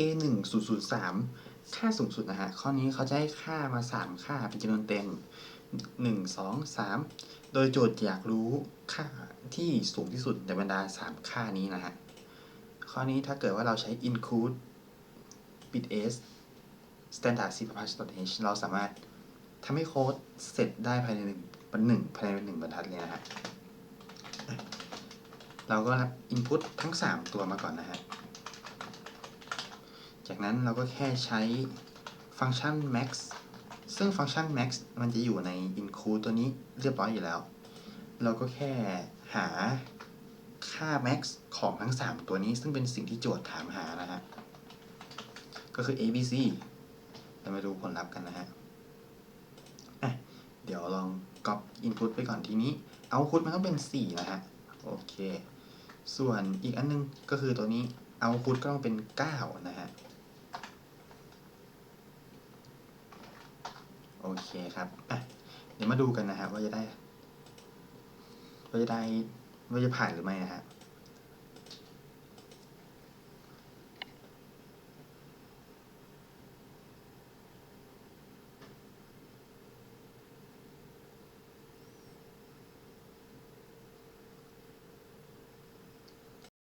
a 1 0 0 3 ค่าสูงสุดนะฮะ ข้อนี้เขาจะให้ค่ามา 3 ค่าเป็นจำนวนเต็ม 1 2 3 โดยโจทย์อยากรู้ค่าที่สูงที่สุดในบรรดา 3 ค่านี้นะฮะ ข้อนี้ถ้าเกิดว่าเราใช้ include bit s standard c h เราสามารถทำให้โค้ดเสร็จได้ภายในหนึ่งวันหนึ่งภายในหนึ่งบรรทัดเลยนะฮะ เราก็รับ input ทั้ง 3 ตัวมาก่อนนะฮะ จากนั้นเราก็แค่ใช้ฟังก์ชัน max ซึ่งฟังก์ชัน max มันจะอยู่ใน include ตัวนี้เรียบร้อยอยู่แล้ว เราก็แค่หาค่า max ของทั้ง 3 ตัวนี้ ซึ่งเป็นสิ่งที่โจทย์ถามหานะฮะ ก็คือ abc เรามาดูผลลัพธ์กันนะฮะอะเดี๋ยวลอง copy input ไปก่อนทีนี้ output มันต้องเป็น 4 นะฮะ โอเค ส่วนอีกอันนึงก็คือตัวนี้ output ก็ต้องเป็น 9 นะฮะ โอ เคครับอะเดี๋ยวมาดูกันนะครับว่าจะได้ ว่าจะได้ว่าจะผ่านหรือไม่นะฮะ